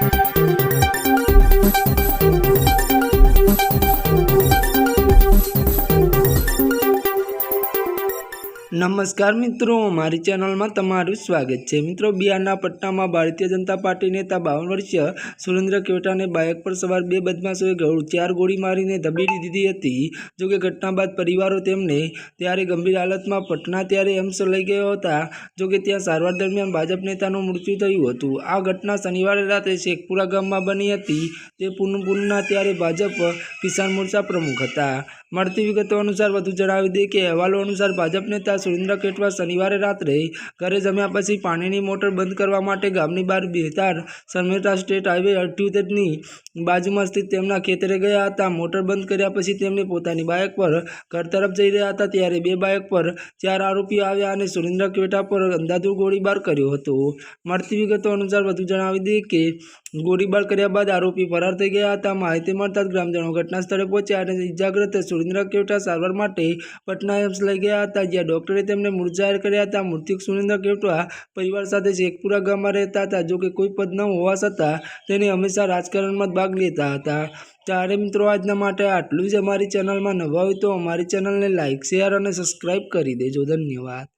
Thank you. નમસ્કાર મિત્રો, મારી ચેનલમાં તમારું સ્વાગત છે. મિત્રો, બિહારના પટનામાં ભારતીય જનતા પાર્ટી નેતા બાવન વર્ષીય સુરેન્દ્ર કેવટાને બાઇક પર સવાર બે બદમાશોએ ચાર ગોળી મારીને ધબેડી દીધી હતી. જોકે ઘટના બાદ પરિવારો તેમને ત્યારે ગંભીર હાલતમાં પટના ત્યારે એમ્સ લઈ ગયા હતા. જોકે ત્યાં સારવાર દરમિયાન ભાજપ નેતાનું મૃત્યુ થયું હતું. આ ઘટના શનિવારે રાત્રે શેખપુરા ગામમાં બની હતી. તે પૂર્ણપૂર્ણના ત્યારે ભાજપ કિસાન મોરચા પ્રમુખ હતા. મળતી વિગતો અનુસાર વધુ જણાવી દે કે અહેવાલો અનુસાર ભાજપ નેતા સુરેન્દ્ર કેટવા શનિવારે રાત્રે ઘરે જમ્યા પછી પાણીની મોટર બંધ કરવા માટે ગામની બહાર બેતાર સરમેટા સ્ટેટ હાઈવે અઠ્યોતેરની બાજુમાં સ્થિત તેમના ખેતરે ગયા હતા. મોટર બંધ કર્યા પછી તેમને પોતાની બાઇક પર ઘર તરફ જઈ રહ્યા હતા. ત્યારે બે બાઇક પર ચાર આરોપીઓ આવ્યા અને સુરેન્દ્ર કેટા પર અંધાધુર ગોળીબાર કર્યો હતો. મળતી વિગતો અનુસાર વધુ જણાવી દઈએ કે ગોળીબાર કર્યા બાદ આરોપી ફરાર થઈ ગયા હતા. માહિતી મળતા જ ગ્રામજનો ઘટના સ્થળે પહોંચ્યા અને ઇજાગ્રસ્ત સુરેન્દ્ર કેવટા સારવાર માટે પટના એમ્સ લઈ ગયા હતા, જ્યાં ડોક્ટરે તેમને મૃત જાહેર કર્યા હતા. મૃત્યુક સુરેન્દ્ર કેવટા પરિવાર સાથે શેખપુરા ગામમાં રહેતા હતા. જોકે કોઈ પદ ન હોવા છતાં તેને હંમેશા રાજકારણમાં ભાગ લેતા હતા. ત્યારે મિત્રો, આજના માટે આટલું જ અમારી ચેનલમાં નવા હોય તો અમારી ચેનલને લાઇક શેર અને સબસ્ક્રાઈબ કરી દેજો. ધન્યવાદ.